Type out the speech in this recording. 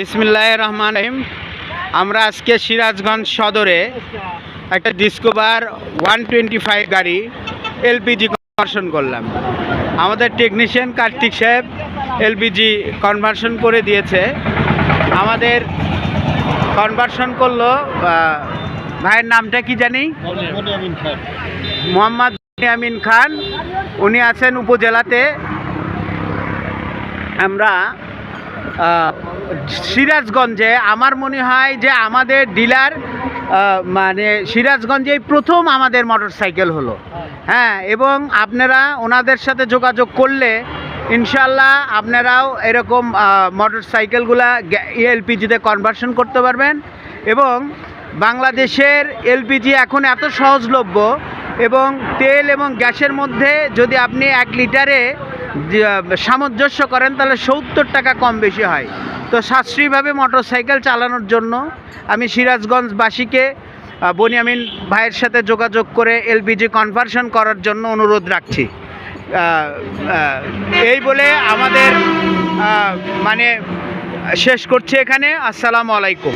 বিসমিল্লাহ রহমান রহিম। আমরা আজকে সিরাজগঞ্জ সদরে একটা ডিসকোভার ওয়ান টোয়েন্টি ফাইভ গাড়ি এলপিজি কনভার্সন করলাম। আমাদের টেকনিশিয়ান কার্তিক সাহেব এলপিজি কনভার্সন করে দিয়েছে। আমাদের কনভার্সন করল ভাইয়ের নামটা কি জানি? মোহাম্মদ আমিন খান। উনি আছেন উপজেলাতে। আমরা সিরাজগঞ্জে আমার মনে হয় যে আমাদের ডিলার মানে সিরাজগঞ্জেই প্রথম আমাদের মোটর সাইকেল হলো। হ্যাঁ এবং আপনারা ওনাদের সাথে যোগাযোগ করলে ইনশাল্লাহ আপনারাও এরকম মোটর সাইকেলগুলা এলপিজিতে কনভার্সন করতে পারবেন। এবং বাংলাদেশের এলপিজি এখন এত সহজলভ্য এবং তেল এবং গ্যাসের মধ্যে যদি আপনি এক লিটারে সামঞ্জস্য করেন, তাহলে সত্তর টাকা কম বেশি হয়। তো সাশ্রয়ীভাবে মোটর সাইকেল চালানোর জন্য আমি সিরাজগঞ্জবাসীকে বনিয়ামিন ভাইয়ের সাথে যোগাযোগ করে এলপিজি কনভার্সন করার জন্য অনুরোধ রাখছি। এই বলে আমাদের মানে শেষ করছি এখানে। আসসালামু আলাইকুম।